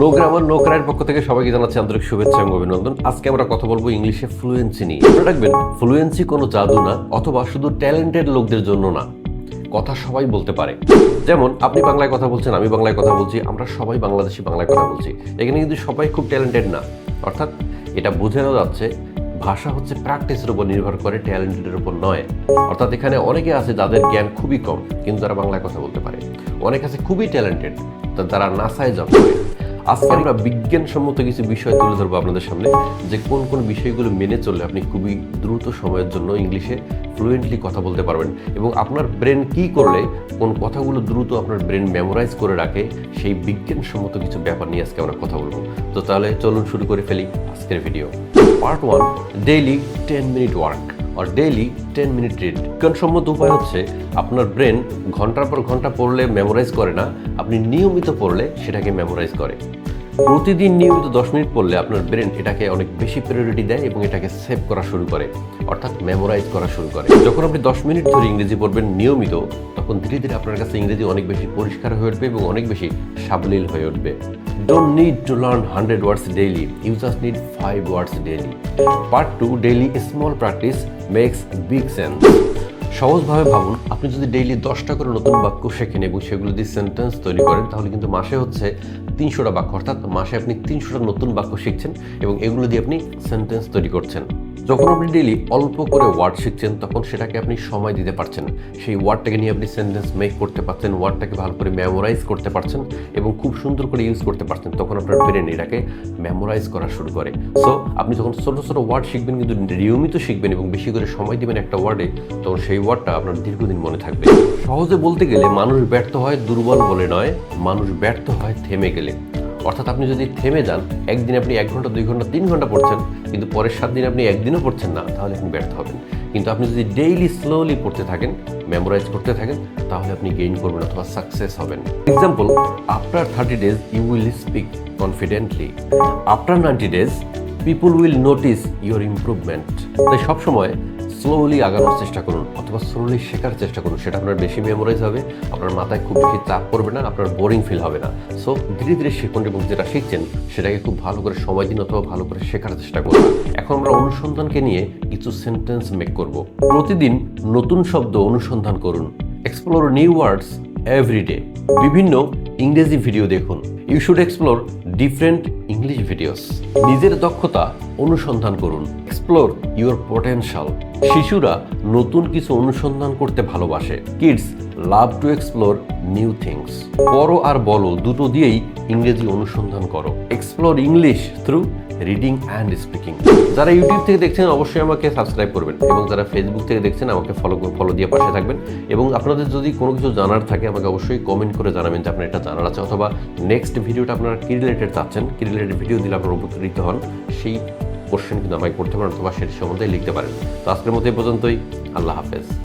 No grammar no পক্ষ থেকে সবাইকে জানাচ্ছি আন্তরিক শুভেচ্ছা এবং অভিনন্দন। আজকে আমরা কথা বলব ইংলিশে ফ্লুয়েন্সি নিয়ে। মনে রাখবেন ফ্লুয়েন্সি কোনো জাদু না, অথবা শুধু ট্যালেন্টেড লোকদের জন্য না। কথা সবাই বলতে পারে। যেমন, আপনি বাংলায় কথা বলছেন, আমি বাংলায় কথা বলছি, আমরা সবাই বাংলাদেশি বাংলায় কথা বলছি। এখানে কিন্তু সবাই খুব ট্যালেন্টেড না। অর্থাৎ, এটা বোঝানো যাচ্ছে, ভাষা হচ্ছে প্র্যাকটিসের উপর নির্ভর করে ট্যালেন্টের উপর নয়। অর্থাৎ এখানে অনেকে আছে যাদের জ্ঞান খুবই কম, কিন্তু তারা বাংলায় কথা বলতে পারে। অনেক আছে খুবই ট্যালেন্টেড তারা নাসায় জব করে আজকে আমরা বিজ্ঞানসম্মত কিছু বিষয় তুলে ধরবো আপনাদের সামনে, যে কোন কোন বিষয়গুলো মেনে চললে আপনি খুবই দ্রুত সময়ের জন্য ইংলিশে ফ্লুয়েন্টলি কথা বলতে পারবেন এবং আপনার ব্রেন কি করলে, কোন কথাগুলো দ্রুত আপনার ব্রেন মেমোরাইজ করে রাখে, সেই বিজ্ঞানসম্মত কিছু ব্যাপার নিয়ে আজকে আমরা কথা বলব। তো তাহলে চলুন শুরু করে ফেলি আজকের video part one daily ten minute work আর ডেইলি টেন মিনিট রিড বিজ্ঞানসম্মত উপায় হচ্ছে আপনার ব্রেন ঘণ্টার পর ঘণ্টা পড়লে মেমোরাইজ করে না, আপনি নিয়মিত পড়লে সেটাকে মেমোরাইজ করে। প্রতিদিন নিয়মিত দশ মিনিট পড়লে আপনার ব্রেন এটাকে অনেক বেশি প্রায়োরিটি দেয় এবং এটাকে সেভ করা শুরু করে, অর্থাৎ মেমোরাইজ করা শুরু করে। যখন আপনি দশ মিনিট ধরে ইংরেজি পড়বেন নিয়মিত, তখন ধীরে ধীরে আপনার কাছে ইংরেজি অনেক বেশি পরিষ্কার হয়ে উঠবে এবং অনেক বেশি সাবলীল হয়ে উঠবে। Don't need to learn hundred words daily you just need five words daily part two daily small practice makes big sense সহজভাবে ভাবুন, আপনি যদি ডেইলি দশটা করে নতুন বাক্য শেখেন এবং সেগুলো দিয়ে সেন্টেন্স তৈরি করেন, তাহলে কিন্তু মাসে হচ্ছে তিনশোটা বাক্য, অর্থাৎ মাসে আপনি তিনশোটা নতুন বাক্য শিখছেন এবং এগুলো দিয়ে আপনি সেন্টেন্স তৈরি করছেন। যখন আপনি ডেইলি অল্প করে ওয়ার্ড শিখছেন, তখন সেটাকে আপনি সময় দিতে পারছেন সেই ওয়ার্ডটাকে নিয়ে আপনি সেন্টেন্স মেক করতে পারছেন ওয়ার্ডটাকে ভালো করে মেমোরাইজ করতে পারছেন এবং খুব সুন্দর করে ইউজ করতে পারছেন, তখন আপনার ব্রেন এটাকে মেমোরাইজ করা শুরু করে। সো আপনি যখন ছোটো ছোটো ওয়ার্ড শিখবেন, কিন্তু নিয়মিত শিখবেন এবং বেশি করে সময় দিবেন একটা ওয়ার্ডে তখন সেই ওয়ার্ডটা আপনার দীর্ঘদিন মনে থাকবে। সহজে বলতে গেলে মানুষ ব্যর্থ হয় দুর্বল বলে নয়, মানুষ ব্যর্থ হয় থেমে গেলে। অর্থাৎ আপনি যদি থেমে যান, একদিন আপনি এক ঘণ্টা, দুই ঘণ্টা, তিন ঘণ্টা পড়ছেন, কিন্তু পরের সাত দিন আপনি একদিনও পড়ছেন না, তাহলে আপনি ব্যর্থ হবেন। কিন্তু আপনি যদি ডেইলি স্লোলি পড়তে থাকেন মেমোরাইজ করতে থাকেন, তাহলে আপনি গেইন করবেন অথবা সাকসেস হবেন। Example after thirty days you will speak confidently after ninety days people will notice your improvement তাই সবসময় স্লোলি আগানোর চেষ্টা করুন, অথবা স্লোলি শেখার চেষ্টা করুন। সেটা আপনার বেশি মেমোরাইজ হবে, আপনার মাথায় খুব বেশি চাপ পড়বে না, আপনার বোরিং ফিল হবে না। সো ধীরে ধীরে শিখুন এবং যেটা শিখছেন, সেটাকে খুব ভালো করে সময় দিন অথবা ভালো করে শেখার চেষ্টা করুন। এখন আমরা অনুসন্ধানকে নিয়ে কিছু সেন্টেন্স মেক করব। প্রতিদিন নতুন শব্দ অনুসন্ধান করুন। এক্সপ্লোর নিউ ওয়ার্ডস এভরিডে বিভিন্ন ইংরেজি ভিডিও দেখুন। You should explore different English videos নিজের দক্ষতা অনুসন্ধান করুন। এক্সপ্লোর ইউর পটেনশাল শিশুরা নতুন কিছু অনুসন্ধান করতে ভালোবাসে। Kids love to explore new things পড়ো আর বলো, দুটো দিয়েই ইংরেজি অনুসন্ধান করো। Explore English through reading and speaking যারা ইউটিউব থেকে দেখছেন, অবশ্যই আমাকে সাবস্ক্রাইব করবেন এবং যারা ফেসবুক থেকে দেখছেন, আমাকে ফলো ফলো দিয়ে পাশে থাকবেন এবং আপনাদের যদি কোনো কিছু জানার থাকে, আমাকে অবশ্যই কমেন্ট করে জানাবেন যে আপনার এটা জানার আছে অথবা নেক্সট ভিডিওটা আপনারা কি রিলেটেড চাচ্ছেন, কি রিলেটেড ভিডিও দিলে আপনারা উপকৃত হন, সেই কোশ্চেন কিন্তু আমাকে করতে পারেন অথবা সেটি সম্বন্ধে লিখতে পারেন। তো আজকের মতো এই পর্যন্তই। আল্লাহ হাফেজ।